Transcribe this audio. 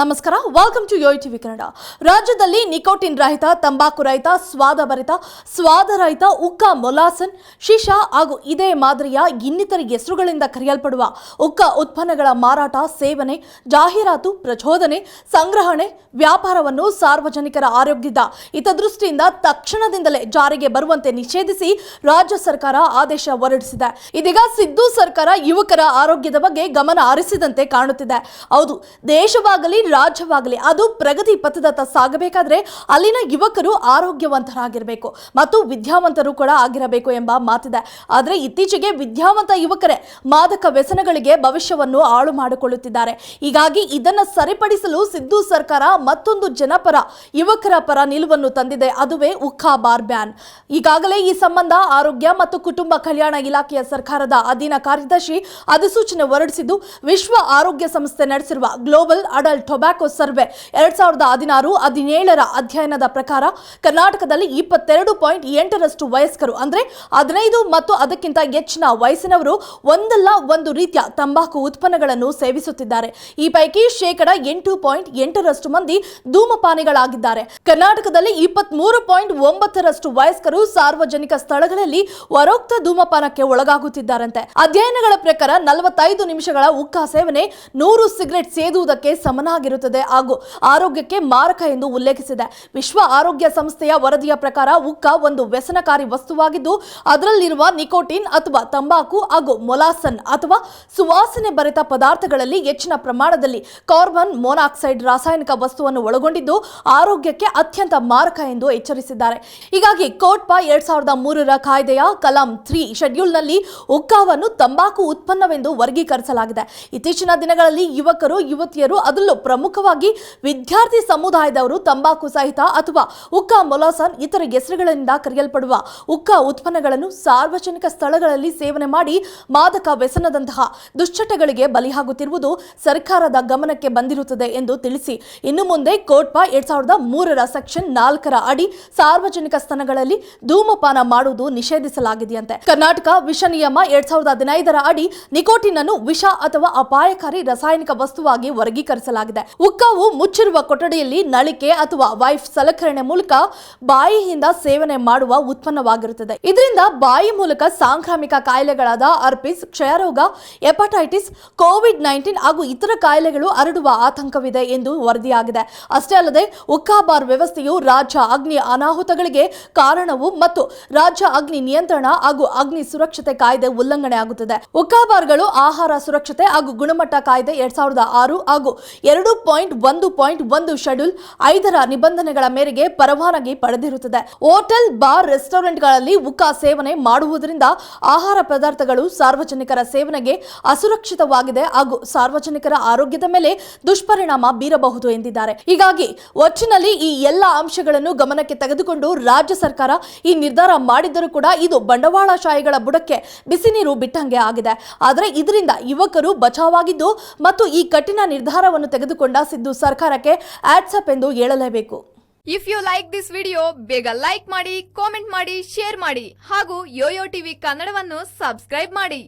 ನಮಸ್ಕಾರ welcome to Yoyo TV Kannada ರಾಜ್ಯದಲ್ಲಿ nicotine ರಹಿತ, ತಂಬಾಕು ರಹಿತ ಸ್ವಾದಭರಿತ ಸ್ವಾದರಹಿತ ಉಕ್ಕ, ಮೊಲಾಸನ್, ಶಿಶಾ ಹಾಗೂ ಇದೇ ಮಾದರಿಯ ಇನ್ನಿತರ ಹೆಸರುಗಳಿಂದ ಕರೆಯಲ್ಪಡುವ ಉಕ್ಕ ಉತ್ಪನ್ನಗಳ ಮಾರಾಟ, ಸೇವನೆ, ಜಾಹೀರಾತು, ಪ್ರಚೋದನೆ, ಸಂಗ್ರಹಣೆ, ವ್ಯಾಪಾರವನ್ನು ಸಾರ್ವಜನಿಕರ ಆರೋಗ್ಯದ ಹಿತದೃಷ್ಟಿಯಿಂದ ತಕ್ಷಣದಿಂದಲೇ ಜಾರಿಗೆ ಬರುವಂತೆ ನಿಷೇಧಿಸಿ ರಾಜ್ಯ ಸರ್ಕಾರ ಆದೇಶ ಹೊರಡಿಸಿದೆ. ಇದೀಗ ಸಿದ್ದು ಸರ್ಕಾರ ಯುವಕರ ಆರೋಗ್ಯದ ಬಗ್ಗೆ ಗಮನ ಹರಿಸಿದಂತೆ ಕಾಣುತ್ತಿದೆ. ಹೌದು, ದೇಶವಾಗಲಿ ರಾಜ್ಯವಾಗಲಿ, ಅದು ಪ್ರಗತಿ ಪಥದತ್ತ ಸಾಗಬೇಕಾದ್ರೆ ಅಲ್ಲಿನ ಯುವಕರು ಆರೋಗ್ಯವಂತರಾಗಿರಬೇಕು ಮತ್ತು ವಿದ್ಯಾವಂತರು ಕೂಡ ಆಗಿರಬೇಕು ಎಂಬ ಮಾತಿದೆ. ಆದರೆ ಇತ್ತೀಚೆಗೆ ವಿದ್ಯಾವಂತ ಯುವಕರೇ ಮಾದಕ ವ್ಯಸನಗಳಿಗೆ ಭವಿಷ್ಯವನ್ನು ಹಾಳು ಮಾಡಿಕೊಳ್ಳುತ್ತಿದ್ದಾರೆ. ಹೀಗಾಗಿ ಇದನ್ನು ಸರಿಪಡಿಸಲು ಸಿದ್ದು ಸರ್ಕಾರ ಮತ್ತೊಂದು ಜನಪರ, ಯುವಕರ ಪರ ನಿಲುವನ್ನು ತಂದಿದೆ. ಅದುವೇ ಉಕ್ಕಾ ಬಾರ್ ಬ್ಯಾನ್. ಈಗಾಗಲೇ ಈ ಸಂಬಂಧ ಆರೋಗ್ಯ ಮತ್ತು ಕುಟುಂಬ ಕಲ್ಯಾಣ ಇಲಾಖೆಯ ಸರ್ಕಾರದ ಅಧೀನ ಕಾರ್ಯದರ್ಶಿ ಅಧಿಸೂಚನೆ ಹೊರಡಿಸಿದ್ದು, ವಿಶ್ವ ಆರೋಗ್ಯ ಸಂಸ್ಥೆ ನಡೆಸಿರುವ ಗ್ಲೋಬಲ್ ಅಡಲ್ಟ್ ಟೊಬ್ಯಾಕೋ ಸರ್ವೆ ಎರಡ್ ಸಾವಿರದ ಹದಿನಾರು ಹದಿನೇಳರ ಅಧ್ಯಯನದ ಪ್ರಕಾರ ಕರ್ನಾಟಕದಲ್ಲಿ ಇಪ್ಪತ್ತೆರಡು ಪಾಯಿಂಟ್ ಎಂಟರಷ್ಟು ವಯಸ್ಕರು, ಅಂದ್ರೆ ಹದಿನೈದು ಮತ್ತು ಅದಕ್ಕಿಂತ ಹೆಚ್ಚಿನ ವಯಸ್ಸಿನವರು ಒಂದಲ್ಲ ಒಂದು ರೀತಿಯ ತಂಬಾಕು ಉತ್ಪನ್ನಗಳನ್ನು ಸೇವಿಸುತ್ತಿದ್ದಾರೆ. ಈ ಪೈಕಿ ಶೇಕಡ ಎಂಟು ಪಾಯಿಂಟ್ ಎಂಟರಷ್ಟು ಮಂದಿ ಧೂಮಪಾನಿಗಳಾಗಿದ್ದಾರೆ. ಕರ್ನಾಟಕದಲ್ಲಿ ಇಪ್ಪತ್ಮೂರು ಪಾಯಿಂಟ್ ಒಂಬತ್ತರಷ್ಟು ವಯಸ್ಕರು ಸಾರ್ವಜನಿಕ ಸ್ಥಳಗಳಲ್ಲಿ ವರೋಕ್ತ ಧೂಮಪಾನಕ್ಕೆ ಒಳಗಾಗುತ್ತಿದ್ದಾರಂತೆ. ಅಧ್ಯಯನಗಳ ಪ್ರಕಾರ ನಲವತ್ತೈದು ನಿಮಿಷಗಳ ಉಕ್ಕ ಸೇವನೆ, ನೂರು ಸಿಗರೆಟ್ ಸೇದುವುದಕ್ಕೆ ಸಮನಾಗಿರುತ್ತದೆ ಹಾಗೂ ಆರೋಗ್ಯಕ್ಕೆ ಮಾರಕ ಎಂದು ಉಲ್ಲೇಖಿಸಿದೆ. ವಿಶ್ವ ಆರೋಗ್ಯ ಸಂಸ್ಥೆಯ ವರದಿಯ ಪ್ರಕಾರ ಉಕ್ಕ ಒಂದು ವ್ಯಸನಕಾರಿ ವಸ್ತುವಾಗಿದ್ದು, ಅದರಲ್ಲಿರುವ ನಿಕೋಟಿನ್ ಅಥವಾ ತಂಬಾಕು ಹಾಗೂ ಮೊಲಾಸನ್ ಅಥವಾ ಸುವಾಸನೆ ಭರಿತ ಪದಾರ್ಥಗಳಲ್ಲಿ ಹೆಚ್ಚಿನ ಪ್ರಮಾಣದಲ್ಲಿ ಕಾರ್ಬನ್ ಮೊನಾಕ್ಸೈಡ್ ರಾಸಾಯನಿಕ ವಸ್ತುವನ್ನು ಒಳಗೊಂಡಿದ್ದು, ಆರೋಗ್ಯಕ್ಕೆ ಅತ್ಯಂತ ಮಾರಕ ಎಂದು ಎಚ್ಚರಿಸಿದ್ದಾರೆ. ಹೀಗಾಗಿ ಕೋಟ್ಪ ಎರಡ್ ಸಾವಿರದ ಮೂರರ ಕಾಯ್ದೆಯ ಕಲಂ ತ್ರೀ ಶೆಡ್ಯೂಲ್ನಲ್ಲಿ ಉಕ್ಕಾವನ್ನು ತಂಬಾಕು ಉತ್ಪನ್ನವೆಂದು ವರ್ಗೀಕರಿಸಲಾಗಿದೆ. ಇತ್ತೀಚಿನ ದಿನಗಳಲ್ಲಿ ಯುವಕರು, ಯುವತಿಯರು ಅದರಲ್ಲೂ ಪ್ರಮುಖವಾಗಿ ವಿದ್ಯಾರ್ಥಿ ಸಮುದಾಯದವರು ತಂಬಾಕು ಸಹಿತ ಅಥವಾ ಉಕ್ಕ, ಮೊಲಾಸನ್ ಇತರ ಹೆಸರುಗಳಿಂದ ಕರೆಯಲ್ಪಡುವ ಉಕ್ಕ ಉತ್ಪನ್ನಗಳನ್ನು ಸಾರ್ವಜನಿಕ ಸ್ಥಳಗಳಲ್ಲಿ ಸೇವನೆ ಮಾಡಿ ಮಾದಕ ವ್ಯಸನದಂತಹ ದುಶ್ಚಟಗಳಿಗೆ ಬಲಿಯಾಗುತ್ತಿರುವುದು ಸರ್ಕಾರದ ಗಮನಕ್ಕೆ ಬಂದಿರುತ್ತದೆ ಎಂದು ತಿಳಿಸಿ. ಇನ್ನು ಮುಂದೆ ಕೋಟ್ಪಾ ಎರಡ್ ಸಾವಿರದ ಮೂರರ ಸೆಕ್ಷನ್ ನಾಲ್ಕರ ಅಡಿ ಸಾರ್ವಜನಿಕ ಸ್ಥಳಗಳಲ್ಲಿ ಧೂಮಪಾನ ಮಾಡುವುದು ನಿಷೇಧಿಸಲಾಗಿದೆಯಂತೆ. ಕರ್ನಾಟಕ ವಿಷ ನಿಯಮ ಎರಡ್ ಸಾವಿರದ ಹದಿನೈದರ ಅಡಿ ನಿಕೋಟಿನ್ ಅನ್ನು ವಿಷ ಅಥವಾ ಅಪಾಯಕಾರಿ ರಾಸಾಯನಿಕ ವಸ್ತುವಾಗಿ ವರ್ಗೀಕರಿಸಲಾಗಿದೆ. ಉಕ್ಕವು ಮುಚ್ಚಿರುವ ಕೊಠಡಿಯಲ್ಲಿ ನಳಿಕೆ ಅಥವಾ ವೈಫ್ ಸಲಕರಣೆ ಮೂಲಕ ಬಾಯಿಯಿಂದ ಸೇವನೆ ಮಾಡುವ ಉತ್ಪನ್ನವಾಗಿರುತ್ತದೆ. ಇದರಿಂದ ಬಾಯಿ ಮೂಲಕ ಸಾಂಕ್ರಾಮಿಕ ಕಾಯಿಲೆಗಳಾದ ಅರ್ಪಿಸ್, ಕ್ಷಯರೋಗ, ಹೆಪಟೈಟಿಸ್, ಕೋವಿಡ್ ನೈನ್ಟೀನ್ ಹಾಗೂ ಇತರ ಕಾಯಿಲೆಗಳು ಹರಡುವ ಆತಂಕವಿದೆ ಎಂದು ವರದಿಯಾಗಿದೆ. ಅಷ್ಟೇ ಅಲ್ಲದೆ ಉಕ್ಕಾಬಾರ್ ವ್ಯವಸ್ಥೆಯು ರಾಜ್ಯ ಅಗ್ನಿ ಅನಾಹುತಗಳಿಗೆ ಕಾರಣವು ಮತ್ತು ರಾಜ್ಯ ಅಗ್ನಿ ನಿಯಂತ್ರಣ ಹಾಗೂ ಅಗ್ನಿ ಸುರಕ್ಷತೆ ಕಾಯ್ದೆ ಉಲ್ಲಂಘನೆ ಆಗುತ್ತದೆ. ಉಕ್ಕಾಬಾರ್ಗಳು ಆಹಾರ ಸುರಕ್ಷತೆ ಹಾಗೂ ಗುಣಮಟ್ಟ ಕಾಯ್ದೆ ಎರಡ್ ಸಾವಿರದ ಆರು ಹಾಗೂ ಎರಡು ಪಾಯಿಂಟ್ ಒಂದು ಪಾಯಿಂಟ್ ಒಂದು ಶೆಡ್ಯೂಲ್ ಐದರ ನಿಬಂಧನೆಗಳ ಮೇರೆಗೆ ಪರವಾನಗಿ ಪಡೆದಿರುತ್ತದೆ. ಹೋಟೆಲ್, ಬಾರ್, ರೆಸ್ಟೋರೆಂಟ್ಗಳಲ್ಲಿ ಉಕ್ಕಾ ಸೇವನೆ ಮಾಡುವುದರಿಂದ ಆಹಾರ ಪದಾರ್ಥಗಳು ಸಾರ್ವಜನಿಕರ ಸೇವನೆಗೆ ಅಸುರಕ್ಷಿತವಾಗಿದೆ ಹಾಗೂ ಸಾರ್ವಜನಿಕರ ಆರೋಗ್ಯದ ಮೇಲೆ ದುಷ್ಪರಿಣಾಮ ಬೀರಬಹುದು ಎಂದಿದ್ದಾರೆ. ಹೀಗಾಗಿ ಒಟ್ಟಿನಲ್ಲಿ ಈ ಎಲ್ಲ ಅಂಶಗಳನ್ನು ಗಮನಕ್ಕೆ ತೆಗೆದುಕೊಂಡು ರಾಜ್ಯ ಸರ್ಕಾರ ಈ ನಿರ್ಧಾರ ಮಾಡಿದ್ದರೂ ಕೂಡ ಇದು ಬಂಡವಾಳಶಾಹಿಗಳ ಬುಡಕ್ಕೆ ಬಿಸಿ ನೀರು ಬಿಟ್ಟಂಗೆ ಆಗಿದೆ. ಆದರೆ ಇದರಿಂದ ಯುವಕರು ಬಚಾವಾಗಿದ್ದು ಮತ್ತು ಈ ಕಠಿಣ ನಿರ್ಧಾರವನ್ನು ತೆಗೆದುಕೊಂಡ ಸಿದ್ದು ಸರ್ಕಾರಕ್ಕೆ ಆಟ್ಸಪ್ ಎಂದು ಹೇಳಲೇಬೇಕು. If you like this video ಬೇಗ ಲೈಕ್ ಮಾಡಿ ಕಾಮೆಂಟ್ ಮಾಡಿ ಶೇರ್ ಮಾಡಿ ಹಾಗೂ ಯೋಯೋ ಟಿವಿ ಕನ್ನಡವನ್ನು ಸಬ್ಸ್ಕ್ರೈಬ್ ಮಾಡಿ.